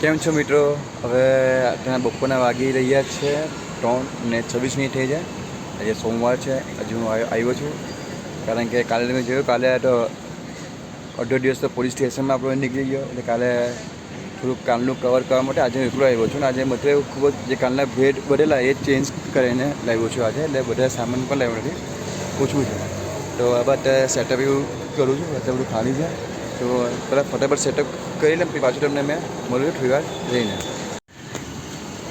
કેમ છો મિત્રો? હવે અત્યારે બપોરના વાગી રહ્યા છે ત્રણ ને છવ્વીસ મિનિટ થઈ જાય. આજે સોમવાર છે, હજુ હું આવ- આવ્યો છું. કારણ કે કાલે તમે જોયું, કાલે તો અઢો દિવસ તો પોલીસ સ્ટેશનમાં આપણો નીકળી ગયો. એટલે કાલે થોડુંક કાલનું કવર કરવા માટે આજે હું એકલો આવ્યો છું. ને આજે મતલબ ખૂબ જ, જે કાલના ભેટ બનેલા એ ચેન્જ કરીને લાવ્યો છું આજે. એટલે બધા સામાન પણ લાવ્યો નથી. ઓછું છે. તો આ અત્યારે સેટઅપ એવું કરું છું. અત્યારે બધું ખાલી છે. તો પહેલાં ફટાફટ સેટઅપ કરી લે પછી પાછું તમને મેં મળ્યું થોડી વાર રહીને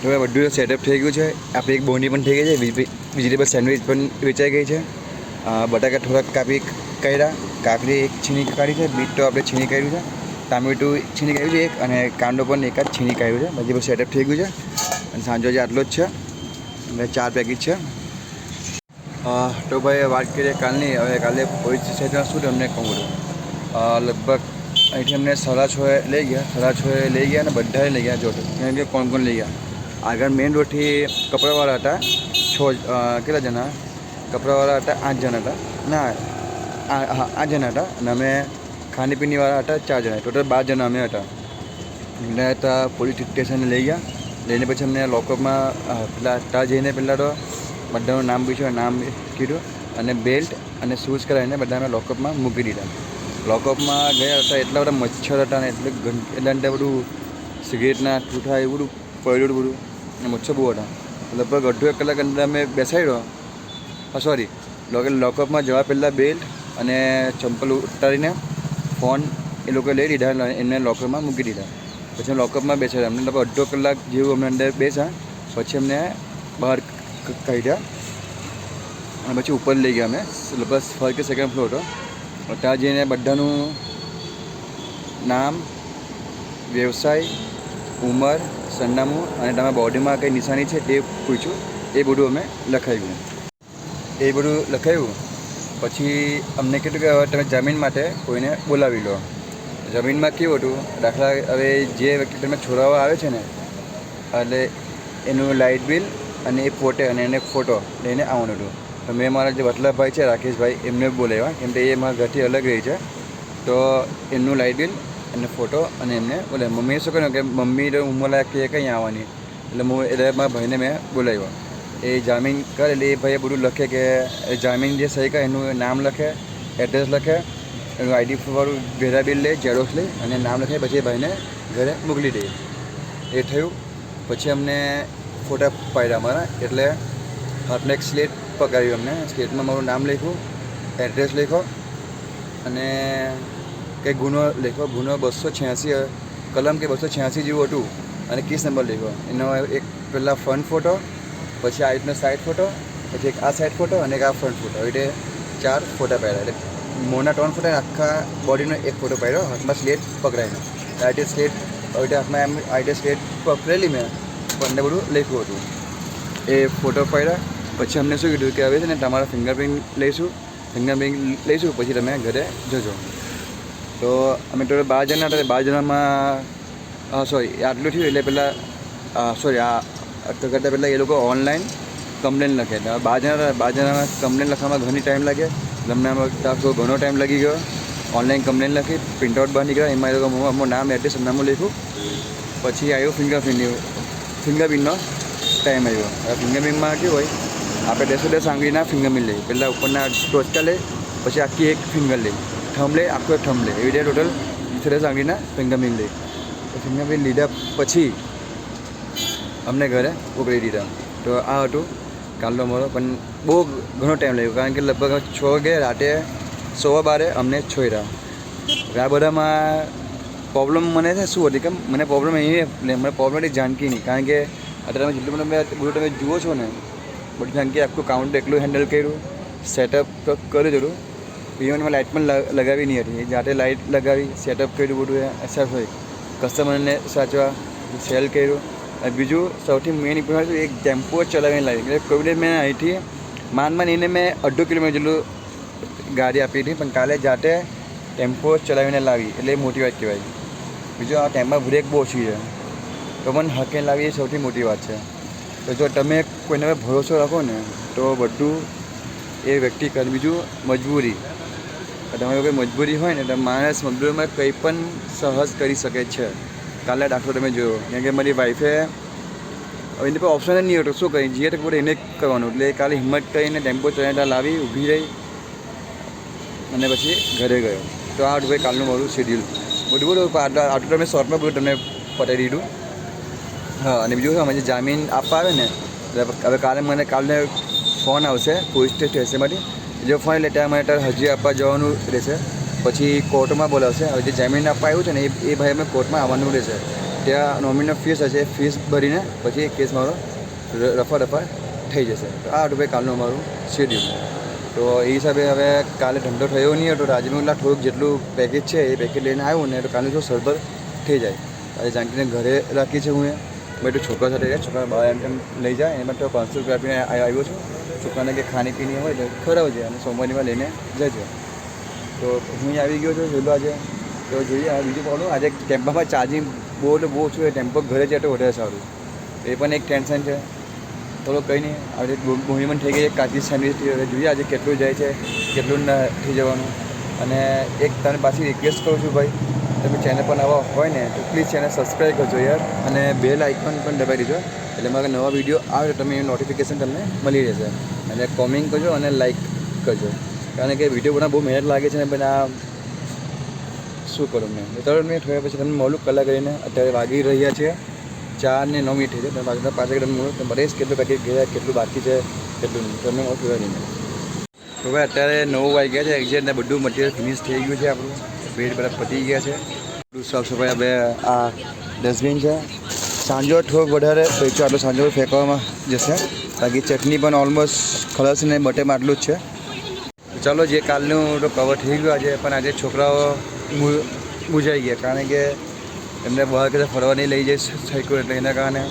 હવે બધું સેટઅપ થઈ ગયું છે. આપણે એક બોની પણ થઈ ગઈ છે વેજીટેબલ સેન્ડવિચ પણ વેચાઈ ગઈ છે. બટાકા થોડાક કાપી કર્યા. કાકડી એક છીણી કાઢી છે બીટ તો આપણે છીણી કાઢ્યું છે. ટામેટું છીણી કાઢ્યું છે એક અને કાંદો પણ એક જ છીણી કાઢ્યું છે. બધી બધું સેટઅપ થઈ ગયું છે. અને સાંજો જે આટલો જ છે. અને ચાર પેકેટ છે. તો ભાઈ વાત કરીએ કાલની. હવે કાલે પોલીસ સ્ટેશન શું તમને કહું અ, લગભગ અહીંથી અમને સાડા છોએ લઈ ગયા સાડા છ લઈ ગયા અને બધાએ લઈ ગયા જોડે. કેમ કે કોણ કોણ લઈ ગયા? આગળ મેઇન રોડથી કપડાવાળા હતા, છ કેટલા જણા? કપડાવાળા હતા, આઠ જણા હતા. ના હા, આઠ જણા હતા અને અમે ખાણીપીણીવાળા હતા ચાર જણા. ટોટલ બાર જણા અમે હતા. એટલે હતા પોલીસ સ્ટેશને લઈ ગયા. લઈને પછી અમને લોકઅપમાં પેલા ત્યાં જઈને પહેલાં તો બધાનું નામ પૂછ્યું, નામ કીધું અને બેલ્ટ અને શૂઝ કરાવીને બધા અમે લોકઅપમાં મૂકી દીધા. લોકઅપમાં ગયા હતા, એટલા બધા મચ્છર હતા ને એટલે એટલે અંદર બધું સિગરેટના ઠૂઠા એવું બધું પડ્યું બધું. અને મચ્છર બહુ હતા. લગભગ અડધો એક કલાક અંદર અમે બેસાડ્યો. હા સોરી લોકઅપમાં જવા પહેલાં બેલ્ટ અને ચંપલ ઉતારીને ફોન એ લોકોએ લઈ લીધા એમને લોકરમાં મૂકી દીધા. પછી લોકઅપમાં બેસાડ્યા. અમને લગભગ અડધો કલાક જેવું અમને અંદર બેસા પછી અમને બહાર કાઢ્યા. અને પછી ઉપર લઈ ગયા અમે. લગભગ ફર્સ્ટ કે સેકન્ડ ફ્લોર હતો. જઈને બધાનું નામ, વ્યવસાય, ઉંમર, સરનામું અને તમારા બોડીમાં કઈ નિશાની છે તે પૂછ્યું એ બધું અમે લખાવ્યું એ બધું લખાવ્યું પછી અમને કીધું કે હવે તમે જમીન માટે કોઈને બોલાવી લો. જમીનમાં કેવું હતું? દાખલા, હવે જે વ્યક્તિ તમે છોડાવવા આવે છે ને, એટલે એનું લાઇટ બિલ અને એ પોતે અને એને ફોટો લઈને આવવાનું હતું. મેં મારા જે વટલાભાઈ છે, રાકેશભાઈ, એમને બોલાવ્યા. કેમ કે એ મારા ઘરથી અલગ રહી છે. તો એમનું લાઇટ બિલ અને ફોટો અને એમને બોલાવ્યા. મમ્મીએ શું કર્યું કે મમ્મી તો ઉંમરલાયક કે કંઈ આવવાની. એટલે હું એટલે મારા ભાઈને મેં બોલાવ્યો. એ જામીન કરે એટલે એ ભાઈએ બધું લખે કે જામીન જે સહી કરે એનું નામ લખે, એડ્રેસ લખે, એનું આઈડી વાળું ભેરા બિલ લે ઝેરોક્સ લે અને નામ લખે, પછી ભાઈને ઘરે મોકલી દે. એ થયું. પછી અમને ફોટા પાડ્યા અમારા. એટલે હાથમાં એક સ્લેટ પકડાવ્યું અમને સ્ટેટમાં મારું નામ લખ્યું, એડ્રેસ લખ્યો અને કંઈ ગુનો લખો ગુનો બસો છ્યાસી, કલમ કે બસો છ્યાસી જેવું હતું અને કેસ નંબર લખ્યો. એનો એક પહેલાં ફ્રન્ટ ફોટો, પછી આ રીતનો સાઈડ ફોટો, પછી એક આ સાઈડ ફોટો અને એક આ ફ્રન્ટ ફોટો. રીતે ચાર ફોટા પાડ્યા. એટલે મોના ત્રણ ફોટા આખા બોડીનો એક ફોટો પાડ્યો, હાથમાં સ્લેટ પકડાયનો આઈટી સ્લેટ હવે હાથમાં એમ આઈટી સ્લેટ પકડેલી મેં. પણ બધું લખ્યું હતું. એ ફોટો પાડ્યા. પછી અમને શું કીધું કે હવે છે ને તમારા ફિંગરપ્રિન્ટ લઈશું ફિંગરપ્રિન્ટ લઈશું, પછી તમે ઘરે જજો. તો અમે ટોટલ બાર જણા હતા, બાર જણામાં સોરી આટલું થયું એટલે પહેલાં સોરી આ તો કરતાં પહેલાં એ લોકો ઓનલાઈન કમ્પ્લેન લખે. બાર જણા હતા, બાર જણામાં કમ્પ્લેન લખવામાં ઘણી ટાઈમ લાગે. તમને તો ઘણો ટાઈમ લાગી ગયો. ઓનલાઈન કમ્પ્લેન લખી પ્રિન્ટઆઉટ બહાર નીકળ્યા, એમાં એ લોકો મારું નામ એડ્રેસ સરનામું લખ્યું. પછી આવ્યો ફિંગરપ્રિન્ટ ફિંગરપ્રિન્ટનો ટાઈમ આવ્યો ફિંગરપ્રિન્ટમાં કેવું હોય? આપણે દસે દસ આંગળીના ફિંગરપ્રિન્ટ લઈએ પહેલાં ઉપરના ટોચકા લે, પછી આખી એક ફિંગર લે. થમ લે, આખો થમ લે. એવી રીતે ટોટલ દસે દસ આંગળીના ફિંગરપ્રિન્ટ લે. તો મિલ લીધા પછી અમને ઘરે ઉકળી દીધા. તો આ હતું કાલનો મોડો પણ બહુ ઘણો ટાઈમ લાગ્યો, કારણ કે લગભગ છ વાગે રાતે સવા બારે અમને છોડ્યા આ બધામાં પ્રોબ્લેમ મને છે શું હતી? કે મને પ્રોબ્લેમ એ મને પ્રોબ્લેમ જાણકી નહીં કારણ કે અત્યારે તમે જેટલું મને બધું તમે જુઓ છો ને બધી કે આખું કાઉન્ટર એકલું હેન્ડલ કર્યું સેટઅપ તો કર્યું જરૂર ઇવન મેં લાઇટ પણ લગાવી નહીં હતી. જાતે લાઇટ લગાવી સેટઅપ કર્યું બધું એસર હોય કસ્ટમરને સાચવા સેલ કર્યું. અને બીજું સૌથી મેઇન ઇમ્પોર્ટન્ટ એક ટેમ્પો ચલાવીને લાવી એટલે બી મેં અહીંથી માનમાં માન એને મેં અડધો કિલોમીટર જેટલું ગાડી આપી હતી, પણ કાલે જાતે ટેમ્પો ચલાવીને લાવી. એટલે મોટી વાત કહેવાય. બીજું આ ટેમ્પમાં બ્રેક બહુ ઓછી છે. તો પણ હકે લાવી એ સૌથી મોટી વાત છે. તો જો તમે કોઈને ભરોસો રાખો ને, તો બધું એ વ્યક્તિ કરે. બીજું મજબૂરી. તમારી કોઈ મજબૂરી હોય ને, તો માણસ મજબૂરીમાં કંઈ પણ સહજ કરી શકે છે. કાલે દાખલો તમે જોયો. કેમ કે મારી વાઈફે એની પર ઓપ્શન જ નહીં હતો. શું કરી? જીએ તો પૂરે એને કરવાનું. એટલે કાલે હિંમત કરીને ટેમ્પો ચલાવતા લાવી, ઊભી રહી અને પછી ઘરે ગયો. તો આ ભાઈ કાલનું મારું શેડ્યુલ બધું બધું આટલું તમે શોર્ટમાં બધું તમને પતાવી દીધું. હા, અને બીજું શું જે જામીન આપવા આવે ને હવે કાલે મને કાલે ફોન આવશે પોલીસ સ્ટેશનમાંથી જો ફોન એટલે ત્યાં મને ત્યારે હજી આપવા જવાનું રહેશે. પછી કોર્ટમાં બોલાવશે. હવે જે જામીન આપવા આવ્યું છે ને, એ ભાઈ અમે કોર્ટમાં આવવાનું રહેશે. ત્યાં નોમિનલ ફીસ હશે ફીસ ભરીને પછી એ કેસ મારો રફા રફા થઈ જશે. તો આ હતું ભાઈ કાલનું અમારું શેડ્યુલ તો એ હિસાબે હવે કાલે ધંધો થયો નહીં હતો મેં થોડુંક જેટલું પેકેજ છે એ પેકેજ લઈને આવ્યું ને, તો કાલે જો સરભર થઈ જાય. આજે જાનકીને ઘરે રાખી છે હું એ. મેં તો છોકરા સાથે રહ્યા છોકરા એમ તેમ લઈ જાય એમાં તો પાંચસો રૂપિયા આપીને આવ્યો છું. છોકરાને કે ખાણી પીણી હોય તો ખરાવજે અને સોમવારીમાં લઈને જજો. તો હું આવી ગયો છું જોયેલો આજે. તો જોઈએ બીજું બોલું આજે ટેમ્પામાં ચાર્જિંગ બહુ એટલે બહુ ઓછું હોય ટેમ્પો ઘરે જાય તો વધારે સારું. એ પણ એક ટેન્શન છે. થોડું કંઈ નહીં. આજે મુહિમન થઈ ગઈ છે કાચી સેન્ડવિચ હવે જોઈએ આજે કેટલું જાય છે, કેટલું થઈ જવાનું. અને એક તને પાછી રિક્વેસ્ટ કરું છું ભાઈ. તમે ચેનલ પર નવા હોય ને, તો પ્લીઝ ચેનલ સબસ્ક્રાઈબ કરજો યાર. અને બેલ આઇકન પણ દબાવી દેજો. એટલે મારા નવા વીડિયો આવે તો તમે નોટિફિકેશન તમને મળી રહેશે. અને કોમેન્ટ કરજો અને લાઇક કરજો. કારણ કે વીડિયો બનાવ બહુ મહેનત લાગે છે ને આ શું કરું મેં? ત્રણ મિનિટ થયા પછી તમને મોલું કલાક કરીને અત્યારે વાગી રહ્યા છે. ચાર ને નવ મિનિટ થઈ છે તમે પાછળ તમને મળો તમે બતાવીશ કેટલું પેકેટ ગયા, કેટલું બાકી છે, કેટલું નહીં. તમને મોટું કહેવાય નહીં તો ભાઈ અત્યારે નવ વાગ્યા છે. એક્ઝેક્ટ ને બધું મટીરિયલ ફિનિશ થઈ ગયું છે આપણું. બેડ બધા પતી ગયા છે. સાફ સફાઈ બે, આ ડસ્ટબિન છે. સાંજો થોડુંક વધારે પૈસો આટલો સાંજો ફેંકવામાં જશે. બાકી ચટણી પણ ઓલમોસ્ટ ખલાસ ને બટેમાં આટલું જ છે. ચાલો, જે કાલનું તો કવર થઈ ગયું આજે, પણ આજે છોકરાઓ મુ- ગયા. કારણ કે એમને બહાર કદાચ ફરવા નહીં લઈ જઈ શક્યું એટલે એના કારણે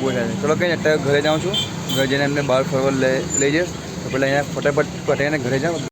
બહુ થાય ચલો, કંઈ અત્યારે ઘરે જાઉં છું. ઘરે જઈને એમને બહાર ફરવા લઈ જઈશ. તો પહેલાં અહીંયા ફટાફટ પટાઈને ઘરે જાઉં.